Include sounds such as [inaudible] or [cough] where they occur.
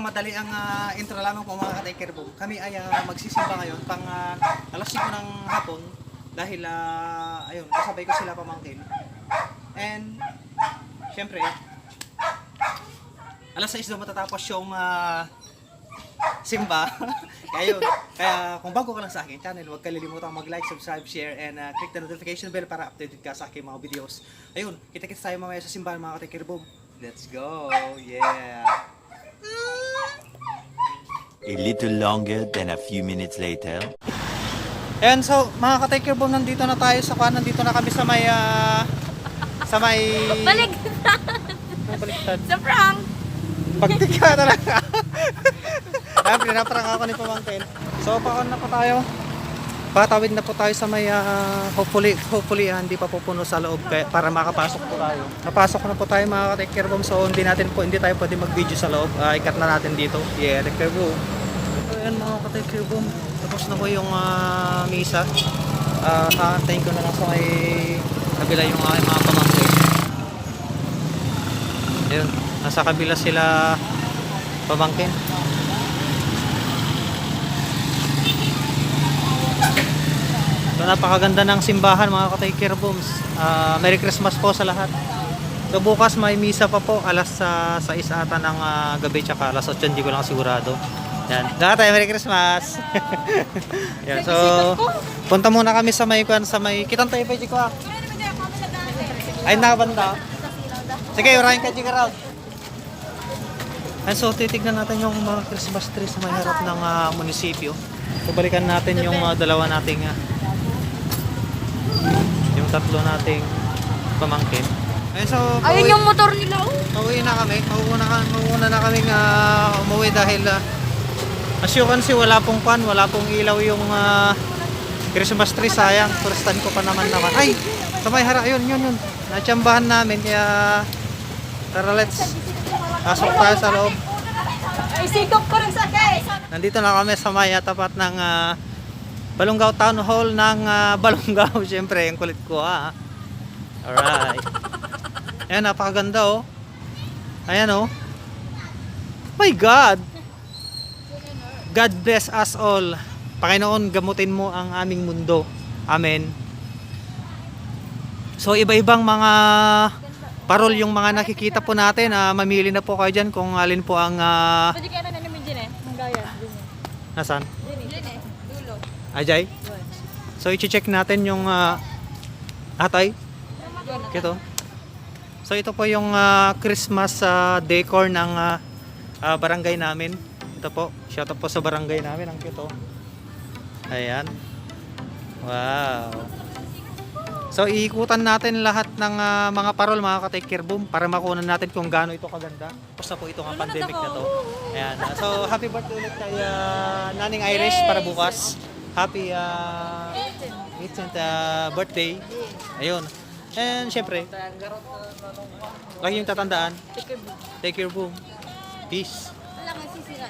madali ang ah, intro lamang po mga ka-taker boom. Kami ay ah, magsisimba ngayon pang ah, alas 5 ng hapon dahil ah, ayun, kasabay ko sila pamangkin. And syempre alas 6 daw matatapos yung ah, simba. [laughs] kaya yun. Kaya kung bago ka lang sa akin channel, huwag kalilimutang mag-like, subscribe, share, and ah, click the notification bell para updated ka sa aking mga videos. Ayun, kita-kits tayo mamaya sa simbahan mga ka-taker. Let's go! Yeah! A little longer than a few minutes later. Ayan, so mga ka-taker boom, nandito na tayo sa kwan, nandito na kami sa may ah, sa may Balik May baliktad. sa prank. Pagtik ka talaga. [laughs] Ayan, pinaparang ako ni Pamangkin. So, pakon na po tayo. Patawid na po tayo sa may, ah, hopefully, hopefully, ah, hindi pa pupuno sa loob kaya, para makapasok po tayo. Napasok na po tayo mga ka-take care boom. So, hindi natin po, hindi tayo pwede mag-video sa loob. Ah, ikat na natin dito. Yeah, take care boom. So, ayan mga ka-take care boom. Tapos na po yung ah, misa. Ah, kaantayin ko na lang sa may kabila yung aking mga pamangkin. Ayun, nasa kabila sila pamangkin. Napakaganda ng simbahan mga ka-taker booms. Ah, Merry Christmas po sa lahat. So bukas may misa pa po alas sa sa ata ng ah, gabi tsaka alas 8 hindi ko lang sigurado. Yan. Lahat tayo Merry Christmas. [laughs] Yan. So punta muna kami sa may kuan sa may kitang tayo pa ko. ah. Ay nakabanda. Sige, urahin ka Jika Round. And so, titignan natin yung mga Christmas tree sa may harap ng ah, munisipyo. So, natin yung ah, dalawa nating yung tatlo nating pamangkin. And so, Ayun yung motor nila. oh. Pauwi na kami. Mauuna, ka, mauuna na kaming ah, umuwi dahil uh, as you can see, wala pong pan, wala pong ilaw yung ah, Christmas tree. Sayang, turistan ko pa naman naman. Ay! Sa may harap, yun, yun, yun. Natsambahan namin, kaya tara let's pasok tayo sa loob. Ay, sikop ko rin sa kay. Nandito na kami sa may tapat ng ah, Balongaw Town Hall ng ah, [laughs] Balongaw. Siyempre, yung kulit ko ah. Alright. Ayan, napakaganda oh. Ayan oh. My God! God bless us all. Panginoon, gamutin mo ang aming mundo. Amen. So, iba-ibang mga parol yung mga nakikita po natin. ah, mamili na po kayo dyan kung alin po ang... ah, Pwede kaya na namin dyan eh. Ang gaya. Dyan eh. Nasaan? Ajay? So, i-check natin yung uh, atay. Ito. So, ito po yung ah, Christmas ah, decor ng ah, ah, barangay namin. Ito po. Shout out po sa barangay namin. Ang cute oh. Ayan. Wow. So, iikutan natin lahat ng ah, mga parol, mga ka-take care boom, para makunan natin kung gaano ito kaganda. Na po ito nga pandemic na to. Ayan. so, happy birthday ulit kay ah, Naning Irish para bukas. Happy uh, 18th ah, birthday. Ayun. And syempre, lagi yung tatandaan, take care boom. Peace. Wala kang sisira.